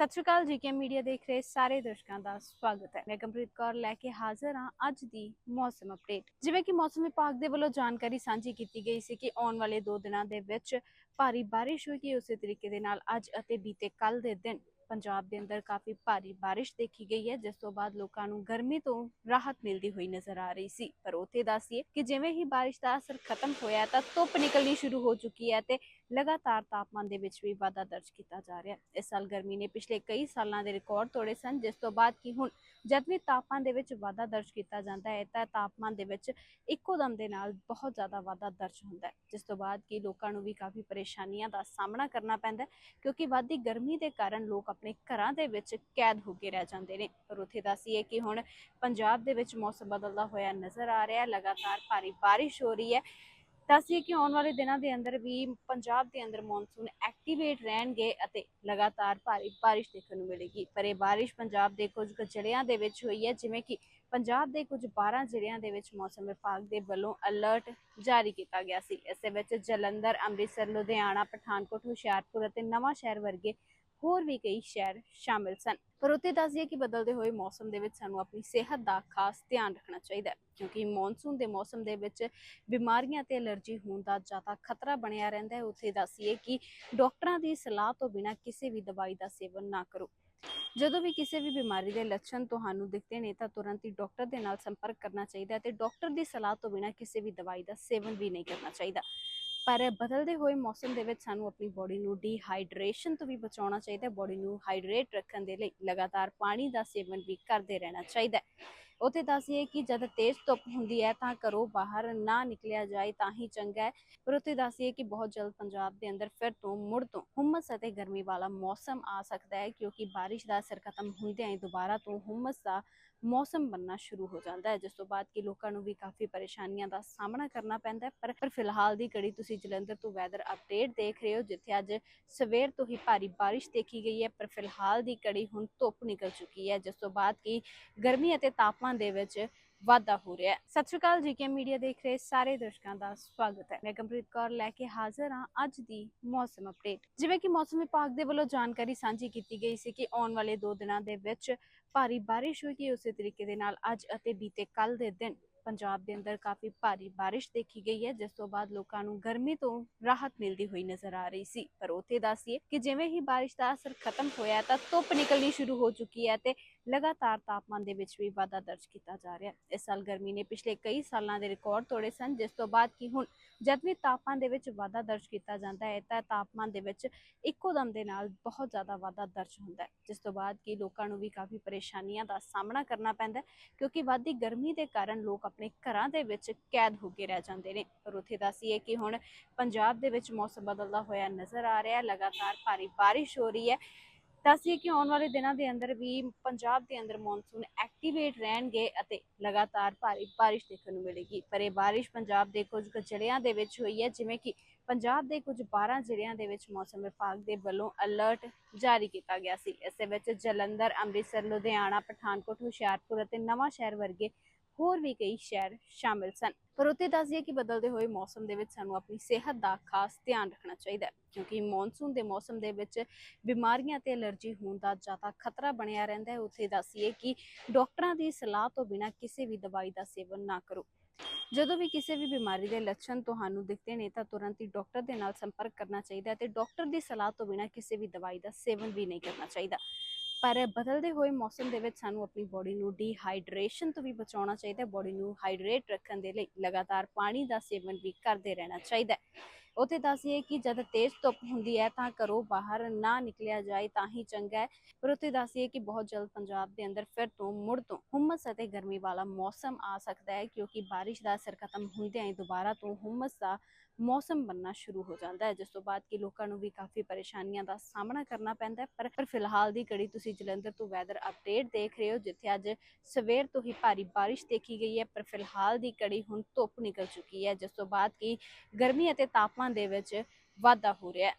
ਸਤਿ ਸ਼੍ਰੀ ਅਕਾਲ GK media ਦੇਖ ਰਹੇ ਸਾਰੇ ਦਰਸ਼ਕਾਂ ਦਾ ਸਵਾਗਤ ਹੈ। ਮੈਂ ਕੰਪ੍ਰੀਤ ਕੌਰ ਲੈ ਕੇ ਹਾਜ਼ਰ ਹਾਂ ਅੱਜ ਦੀ ਮੌਸਮ ਅਪਡੇਟ ਜਿਵੇਂ ਕਿ ਮੌਸਮ ਵਿਭਾਗ ਦੇ ਵੱਲੋਂ ਜਾਣਕਾਰੀ ਸਾਂਝੀ ਕੀਤੀ ਗਈ ਸੀ ਕਿ ਆਉਣ ਵਾਲੇ 2 ਦਿਨਾਂ ਦੇ ਵਿੱਚ ਭਾਰੀ ਬਾਰਿਸ਼ ਹੋਏਗੀ, ਉਸੇ ਤਰੀਕੇ ਦੇ ਨਾਲ ਅੱਜ ਅਤੇ ਬੀਤੇ ਕੱਲ ਦੇ ਦਿਨ। ਪੰਜਾਬ ਦੇ ਅੰਦਰ ਕਾਫੀ ਭਾਰੀ ਬਾਰਿਸ਼ ਦੇਖੀ ਗਈ ਹੈ, ਜਿਸ ਤੋਂ ਬਾਅਦ ਲੋਕਾਂ ਨੂੰ ਗਰਮੀ ਤੋਂ ਰਾਹਤ ਮਿਲਦੀ ਹੋਈ ਨਜ਼ਰ ਆ ਰਹੀ ਸੀ। ਪਰ ਉੱਥੇ ਦੱਸੀਏ ਕਿ ਜਿਵੇਂ ਹੀ ਬਾਰਿਸ਼ ਦਾ ਅਸਰ ਖਤਮ ਹੋਇਆ ਤਾਂ ਧੁੱਪ ਨਿਕਲਣੀ ਸ਼ੁਰੂ ਹੋ ਚੁੱਕੀ ਹੈ ਤੇ ਲਗਾਤਾਰ ਤਾਪਮਾਨ ਦੇ ਵਿੱਚ ਵੀ ਵਾਧਾ ਦਰਜ ਕੀਤਾ ਜਾ ਰਿਹਾ ਹੈ। ਇਸ ਸਾਲ ਗਰਮੀ ਨੇ ਪਿਛਲੇ ਕਈ ਸਾਲਾਂ ਦੇ ਰਿਕਾਰਡ ਤੋੜੇ ਸਨ, ਜਿਸ ਤੋਂ ਬਾਅਦ ਕਿ ਹੁਣ ਜਦ ਵੀ ਤਾਪਮਾਨ ਦੇ ਵਿੱਚ ਵਾਧਾ ਦਰਜ ਕੀਤਾ ਜਾਂਦਾ ਹੈ ਤਾਂ ਤਾਪਮਾਨ ਦੇ ਵਿੱਚ ਇੱਕੋ ਦਮ ਦੇ ਨਾਲ ਬਹੁਤ ਜ਼ਿਆਦਾ ਵਾਧਾ ਦਰਜ ਹੁੰਦਾ ਹੈ, ਜਿਸ ਤੋਂ ਬਾਅਦ ਕਿ ਲੋਕਾਂ ਨੂੰ ਵੀ ਕਾਫੀ ਪਰੇਸ਼ਾਨੀਆਂ ਦਾ ਸਾਹਮਣਾ ਕਰਨਾ ਪੈਂਦਾ ਹੈ, ਕਿਉਂਕਿ ਵੱਧਦੀ ਗਰਮੀ ਦੇ ਕਾਰਨ ਲੋਕ ਆਪਣੇ ਘਰਾਂ ਦੇ ਵਿੱਚ ਕੈਦ ਹੋ ਕੇ ਰਹਿ ਜਾਂਦੇ ਨੇ। ਪਰ ਉੱਥੇ ਦੱਸੀਏ ਕਿ ਹੁਣ ਪੰਜਾਬ ਦੇ ਵਿੱਚ ਮੌਸਮ ਬਦਲਦਾ ਹੋਇਆ ਨਜ਼ਰ ਆ ਰਿਹਾ ਹੈ, ਲਗਾਤਾਰ ਭਾਰੀ ਬਾਰਿਸ਼ ਹੋ ਰਹੀ ਹੈ। ਦੱਸੀਏ ਕਿ ਆਉਣ ਵਾਲੇ ਦਿਨਾਂ ਦੇ ਅੰਦਰ ਵੀ ਪੰਜਾਬ ਦੇ ਅੰਦਰ ਮੌਨਸੂਨ ਐਕਟੀਵੇਟ ਰਹਿਣਗੇ ਅਤੇ ਲਗਾਤਾਰ ਭਾਰੀ ਬਾਰਿਸ਼ ਦੇਖਣ ਨੂੰ ਮਿਲੇਗੀ। ਪਰ ਇਹ ਬਾਰਿਸ਼ ਪੰਜਾਬ ਦੇ ਕੁਝ ਕੁ ਜ਼ਿਲ੍ਹਿਆਂ ਦੇ ਵਿੱਚ ਹੋਈ ਹੈ, ਜਿਵੇਂ ਕਿ ਪੰਜਾਬ ਦੇ ਕੁਝ 12 ਜ਼ਿਲ੍ਹਿਆਂ ਦੇ ਵਿੱਚ ਮੌਸਮ ਵਿਭਾਗ ਦੇ ਵੱਲੋਂ ਅਲਰਟ ਜਾਰੀ ਕੀਤਾ ਗਿਆ ਸੀ। ਇਸ ਵਿੱਚ ਜਲੰਧਰ, ਅੰਮ੍ਰਿਤਸਰ, ਲੁਧਿਆਣਾ, ਪਠਾਨਕੋਟ, ਹੁਸ਼ਿਆਰਪੁਰ ਅਤੇ ਨਵਾਂ ਸ਼ਹਿਰ ਵਰਗੇ ਹੋਰ ਵੀ ਕਈ ਸ਼ਹਿਰ ਸ਼ਾਮਿਲ ਸਨ। ਪਰ ਉੱਥੇ ਦੱਸ ਦਈਏ ਕਿ ਬਦਲਦੇ ਹੋਏ ਮੌਸਮ ਦੇ ਵਿੱਚ ਸਾਨੂੰ ਆਪਣੀ ਸਿਹਤ ਦਾ ਖਾਸ ਧਿਆਨ ਰੱਖਣਾ ਚਾਹੀਦਾ ਹੈ, ਕਿਉਂਕਿ ਮੌਨਸੂਨ ਦੇ ਮੌਸਮ ਦੇ ਵਿੱਚ ਬਿਮਾਰੀਆਂ ਤੇ ਅਲਰਜੀ ਹੋਣ ਦਾ ਜ਼ਿਆਦਾ ਖਤਰਾ ਬਣਿਆ ਰਹਿੰਦਾ ਹੈ। ਉੱਥੇ ਦੱਸੀਏ ਕਿ ਡਾਕਟਰਾਂ ਦੀ ਸਲਾਹ ਤੋਂ ਬਿਨਾਂ ਕਿਸੇ ਵੀ ਦਵਾਈ ਦਾ ਸੇਵਨ ਨਾ ਕਰੋ। ਜਦੋਂ ਵੀ ਕਿਸੇ ਵੀ ਬਿਮਾਰੀ ਦੇ ਲੱਛਣ ਤੁਹਾਨੂੰ ਦਿਖਦੇ ਨੇ ਤਾਂ ਤੁਰੰਤ ਹੀ ਡਾਕਟਰ ਦੇ ਨਾਲ ਸੰਪਰਕ ਕਰਨਾ ਚਾਹੀਦਾ ਹੈ ਤੇ ਡਾਕਟਰ ਦੀ ਸਲਾਹ ਤੋਂ ਬਿਨਾਂ ਕਿਸੇ ਵੀ ਦਵਾਈ ਦਾ ਸੇਵਨ ਵੀ ਨਹੀਂ ਕਰਨਾ ਚਾਹੀਦਾ। ਪਰ ਬਦਲਦੇ ਹੋਏ ਮੌਸਮ ਦੇ ਵਿੱਚ ਸਾਨੂੰ ਆਪਣੀ ਬੋਡੀ ਨੂੰ ਡੀਹਾਈਡਰੇਸ਼ਨ ਤੋਂ ਵੀ ਬਚਾਉਣਾ ਚਾਹੀਦਾ ਹੈ। ਬੋਡੀ ਨੂੰ ਹਾਈਡਰੇਟ ਰੱਖਣ ਦੇ ਲਈ ਲਗਾਤਾਰ ਪਾਣੀ ਦਾ ਸੇਵਨ ਵੀ ਕਰਦੇ ਰਹਿਣਾ ਚਾਹੀਦਾ ਹੈ। ਉਥੇ ਦੱਸੀਏ ਕਿ ਜਦ ਤੇਜ਼ ਧੁੱਪ ਹੁੰਦੀ ਹੈ ਤਾਂ ਘਰੋਂ ਬਾਹਰ ਨਾ ਨਿਕਲਿਆ ਜਾਏ ਤਾਂ ਹੀ ਚੰਗਾ ਹੈ। ਪਰ ਉਥੇ ਦੱਸੀਏ ਕਿ ਬਹੁਤ ਜਲਦ ਪੰਜਾਬ ਦੇ ਅੰਦਰ ਫਿਰ ਤੋਂ ਮੁੜ ਤੋਂ ਹੁਮਸ ਅਤੇ ਗਰਮੀ ਵਾਲਾ ਮੌਸਮ ਆ ਸਕਦਾ ਹੈ ਕਿਉਂਕਿ ਬਾਰਿਸ਼ ਦਾ ਅਸਰ ਖਤਮ ਹੁੰਦਿਆਂ ਹੀ ਦੁਬਾਰਾ ਤੋਂ ਹੁਮਸ ਦਾ ਮੌਸਮ ਬਣਨਾ ਸ਼ੁਰੂ ਹੋ ਜਾਂਦਾ ਹੈ। ਜਿਸ ਤੋਂ ਬਾਅਦ ਕਿ ਲੋਕਾਂ ਨੂੰ ਵੀ ਕਾਫੀ ਪਰੇਸ਼ਾਨੀਆਂ ਦਾ ਸਾਹਮਣਾ ਕਰਨਾ ਪੈਂਦਾ ਹੈ। ਪਰ ਪਰ ਫਿਲਹਾਲ ਦੀ ਘੜੀ ਤੁਸੀਂ ਜਲੰਧਰ ਤੋਂ ਵੈਦਰ ਅਪਡੇਟ ਦੇਖ ਰਹੇ ਹੋ, ਜਿੱਥੇ ਅੱਜ ਸਵੇਰ ਤੋਂ ਹੀ ਭਾਰੀ ਬਾਰਿਸ਼ ਦੇਖੀ ਗਈ ਹੈ। ਪਰ ਫਿਲਹਾਲ ਦੀ ਘੜੀ ਹੁਣ ਧੁੱਪ ਨਿਕਲ ਚੁੱਕੀ ਹੈ, ਜਿਸ ਤੋਂ ਬਾਅਦ ਕਿ ਗਰਮੀ ਅਤੇ ਤਾਪਮਾਨ ਦੇ ਵਿੱਚ ਵਾਧਾ ਹੋ ਰਿਹਾ ਹੈ। ਸਤਿ ਸ਼੍ਰੀ ਅਕਾਲ, ਜੀਕੇ ਮੀਡੀਆ ਦੇਖ ਰਹੇ ਸਾਰੇ ਦਰਸ਼ਕਾਂ ਦਾ ਸਵਾਗਤ ਹੈ। ਮੈਂ ਕੰਪ੍ਰੀਤ ਕੌਰ ਲੈ ਕੇ ਹਾਜ਼ਰ ਹਾਂ ਅੱਜ ਦੀ ਮੌਸਮ ਅਪਡੇਟ ਜਿਵੇਂ ਕਿ ਮੌਸਮ ਵਿਭਾਗ ਦੇ ਵੱਲੋਂ ਜਾਣਕਾਰੀ ਸਾਂਝੀ ਕੀਤੀ ਗਈ ਸੀ ਕਿ ਆਉਣ ਵਾਲੇ 2 ਦਿਨਾਂ ਦੇ ਵਿੱਚ ਭਾਰੀ ਬਾਰਿਸ਼ ਹੋਏਗੀ। ਉਸੇ ਤਰੀਕੇ ਦੇ ਨਾਲ ਅੱਜ ਅਤੇ ਬੀਤੇ ਕੱਲ ਦੇ ਦਿਨ ਪੰਜਾਬ ਦੇ ਅੰਦਰ ਕਾਫੀ ਭਾਰੀ ਬਾਰਿਸ਼ ਦੇਖੀ ਗਈ ਹੈ, ਜਿਸ ਤੋਂ ਬਾਅਦ ਲੋਕਾਂ ਨੂੰ ਗਰਮੀ ਤੋਂ ਰਾਹਤ ਮਿਲਦੀ ਹੋਈ ਨਜ਼ਰ ਆ ਰਹੀ ਸੀ। ਪਰ ਉੱਥੇ ਦੱਸੀਏ ਕਿ ਜਿਵੇਂ ਹੀ ਬਾਰਿਸ਼ ਦਾ ਅਸਰ ਖਤਮ ਹੋਇਆ ਤਾਂ ਧੁੱਪ ਨਿਕਲਣੀ ਸ਼ੁਰੂ ਹੋ ਚੁੱਕੀ ਹੈ ਤੇ ਲਗਾਤਾਰ ਤਾਪਮਾਨ ਦੇ ਵਿੱਚ ਵੀ ਵਾਧਾ ਦਰਜ ਕੀਤਾ ਜਾ ਰਿਹਾ ਹੈ। ਇਸ ਸਾਲ ਗਰਮੀ ਨੇ ਪਿਛਲੇ ਕਈ ਸਾਲਾਂ ਦੇ ਰਿਕਾਰਡ ਤੋੜੇ ਸਨ, ਜਿਸ ਤੋਂ ਬਾਅਦ ਕਿ ਹੁਣ ਜਦ ਵੀ ਤਾਪਮਾਨ ਦੇ ਵਿੱਚ ਵਾਧਾ ਦਰਜ ਕੀਤਾ ਜਾਂਦਾ ਹੈ, ਤਾਂ ਤਾਪਮਾਨ ਦੇ ਵਿੱਚ ਇੱਕੋ ਦਮ ਦੇ ਨਾਲ ਬਹੁਤ ਜ਼ਿਆਦਾ ਵਾਧਾ ਦਰਜ ਹੁੰਦਾ ਹੈ, ਜਿਸ ਤੋਂ ਬਾਅਦ ਕਿ ਲੋਕਾਂ ਨੂੰ ਵੀ ਕਾਫੀ ਪਰੇਸ਼ਾਨੀਆਂ ਦਾ ਸਾਹਮਣਾ ਕਰਨਾ ਪੈਂਦਾ ਕਿਉਂਕਿ ਵੱਧਦੀ ਗਰਮੀ ਦੇ ਕਾਰਨ ਲੋਕ ਆਪਣੇ ਘਰਾਂ ਦੇ ਵਿੱਚ ਕੈਦ ਹੋ ਕੇ ਰਹਿ ਜਾਂਦੇ ਨੇ। ਪਰ ਉੱਥੇ ਦੱਸੀਏ ਕਿ ਹੁਣ ਪੰਜਾਬ ਦੇ ਵਿੱਚ ਮੌਸਮ ਬਦਲਦਾ ਹੋਇਆ ਨਜ਼ਰ ਆ ਰਿਹਾ ਲਗਾਤਾਰ ਭਾਰੀ ਬਾਰਿਸ਼ ਹੋ ਰਹੀ ਹੈ। ਦੱਸੀਏ ਕਿ ਆਉਣ ਵਾਲੇ ਦਿਨਾਂ ਦੇ ਅੰਦਰ ਵੀ ਪੰਜਾਬ ਦੇ ਅੰਦਰ ਮੌਨਸੂਨ ਐਕਟੀਵੇਟ ਰਹਿਣਗੇ ਅਤੇ ਲਗਾਤਾਰ ਭਾਰੀ ਬਾਰਿਸ਼ ਦੇਖਣ ਨੂੰ ਮਿਲੇਗੀ। ਪਰ ਇਹ ਬਾਰਿਸ਼ ਪੰਜਾਬ ਦੇ ਕੁਝ ਕੁ ਜ਼ਿਲ੍ਹਿਆਂ ਦੇ ਵਿੱਚ ਹੋਈ ਹੈ, ਜਿਵੇਂ ਕਿ ਪੰਜਾਬ ਦੇ ਕੁਝ 12 ਜ਼ਿਲ੍ਹਿਆਂ ਦੇ ਵਿੱਚ ਮੌਸਮ ਵਿਭਾਗ ਦੇ ਵੱਲੋਂ ਅਲਰਟ ਜਾਰੀ ਕੀਤਾ ਗਿਆ ਸੀ। ਇਸ ਵਿੱਚ ਜਲੰਧਰ, ਅੰਮ੍ਰਿਤਸਰ, ਲੁਧਿਆਣਾ, ਪਠਾਨਕੋਟ, ਹੁਸ਼ਿਆਰਪੁਰ ਅਤੇ ਨਵਾਂ ਸ਼ਹਿਰ ਵਰਗੇ ਹੋਰ ਵੀ ਕਈ ਸ਼ਹਿਰ ਸ਼ਾਮਿਲ ਸਨ। ਪਰ ਉੱਥੇ ਦੱਸ ਦਈਏ ਕਿ ਬਦਲਦੇ ਹੋਏ ਮੌਸਮ ਦੇ ਵਿੱਚ ਸਾਨੂੰ ਆਪਣੀ ਸਿਹਤ ਦਾ ਖਾਸ ਧਿਆਨ ਰੱਖਣਾ ਚਾਹੀਦਾ ਹੈ, ਕਿਉਂਕਿ ਮੌਨਸੂਨ ਦੇ ਮੌਸਮ ਦੇ ਵਿੱਚ ਬਿਮਾਰੀਆਂ ਤੇ ਅਲਰਜੀ ਹੋਣ ਦਾ ਜ਼ਿਆਦਾ ਖਤਰਾ ਬਣਿਆ ਰਹਿੰਦਾ ਹੈ। ਉੱਥੇ ਦੱਸੀਏ ਕਿ ਡਾਕਟਰਾਂ ਦੀ ਸਲਾਹ ਤੋਂ ਬਿਨਾਂ ਕਿਸੇ ਵੀ ਦਵਾਈ ਦਾ ਸੇਵਨ ਨਾ ਕਰੋ। ਜਦੋਂ ਵੀ ਕਿਸੇ ਵੀ ਬਿਮਾਰੀ ਦੇ ਲੱਛਣ ਤੁਹਾਨੂੰ ਦਿਖਦੇ ਨੇ ਤਾਂ ਤੁਰੰਤ ਹੀ ਡਾਕਟਰ ਦੇ ਨਾਲ ਸੰਪਰਕ ਕਰਨਾ ਚਾਹੀਦਾ ਹੈ ਤੇ ਡਾਕਟਰ ਦੀ ਸਲਾਹ ਤੋਂ ਬਿਨਾਂ ਕਿਸੇ ਵੀ ਦਵਾਈ ਦਾ ਸੇਵਨ ਵੀ ਨਹੀਂ ਕਰਨਾ ਚਾਹੀਦਾ। ਪਰ ਬਦਲਦੇ ਹੋਏ ਮੌਸਮ ਦੇ ਵਿੱਚ ਸਾਨੂੰ ਆਪਣੀ ਬੋਡੀ ਨੂੰ ਡੀਹਾਈਡਰੇਸ਼ਨ ਤੋਂ ਵੀ ਬਚਾਉਣਾ ਚਾਹੀਦਾ ਹੈ। ਬੋਡੀ ਨੂੰ ਹਾਈਡਰੇਟ ਰੱਖਣ ਦੇ ਲਈ ਲਗਾਤਾਰ ਪਾਣੀ ਦਾ ਸੇਵਨ ਵੀ ਕਰਦੇ ਰਹਿਣਾ ਚਾਹੀਦਾ ਹੈ। ਉਥੇ ਦੱਸੀਏ ਕਿ ਜਦ ਤੇਜ਼ ਧੁੱਪ ਹੁੰਦੀ ਹੈ ਤਾਂ ਘਰੋਂ ਬਾਹਰ ਨਾ ਨਿਕਲਿਆ ਜਾਏ ਤਾਂ ਹੀ ਚੰਗਾ ਹੈ। ਪਰ ਉਥੇ ਦੱਸੀਏ ਕਿ ਬਹੁਤ ਜਲਦ ਪੰਜਾਬ ਦੇ ਅੰਦਰ ਫਿਰ ਤੋਂ ਮੁੜ ਤੋਂ ਹੁਮਸ ਅਤੇ ਗਰਮੀ ਵਾਲਾ ਮੌਸਮ ਆ ਸਕਦਾ ਹੈ ਕਿਉਂਕਿ ਬਾਰਿਸ਼ ਦਾ ਅਸਰ ਖਤਮ ਹੁੰਦਿਆਂ ਹੀ ਦੁਬਾਰਾ ਤੋਂ ਹੁਮਸ ਦਾ ਮੌਸਮ ਬਣਨਾ ਸ਼ੁਰੂ ਹੋ ਜਾਂਦਾ ਹੈ। ਜਿਸ ਤੋਂ ਬਾਅਦ ਕਿ ਲੋਕਾਂ ਨੂੰ ਵੀ ਕਾਫੀ ਪਰੇਸ਼ਾਨੀਆਂ ਦਾ ਸਾਹਮਣਾ ਕਰਨਾ ਪੈਂਦਾ ਹੈ। ਪਰ ਫਿਲਹਾਲ ਦੀ ਘੜੀ ਤੁਸੀਂ ਜਲੰਧਰ ਤੋਂ ਵੈਦਰ ਅਪਡੇਟ ਦੇਖ ਰਹੇ ਹੋ, ਜਿੱਥੇ ਅੱਜ ਸਵੇਰ ਤੋਂ ਹੀ ਭਾਰੀ ਬਾਰਿਸ਼ ਦੇਖੀ ਗਈ ਹੈ। ਪਰ ਫਿਲਹਾਲ ਦੀ ਘੜੀ ਹੁਣ ਧੁੱਪ ਨਿਕਲ ਚੁੱਕੀ ਹੈ, ਜਿਸ ਤੋਂ ਬਾਅਦ ਕਿ ਗਰਮੀ ਅਤੇ ਤਾਪਮਾਨ ਦੇ ਵਿੱਚ ਵਾਧਾ ਹੋ ਰਿਹਾ ਹੈ।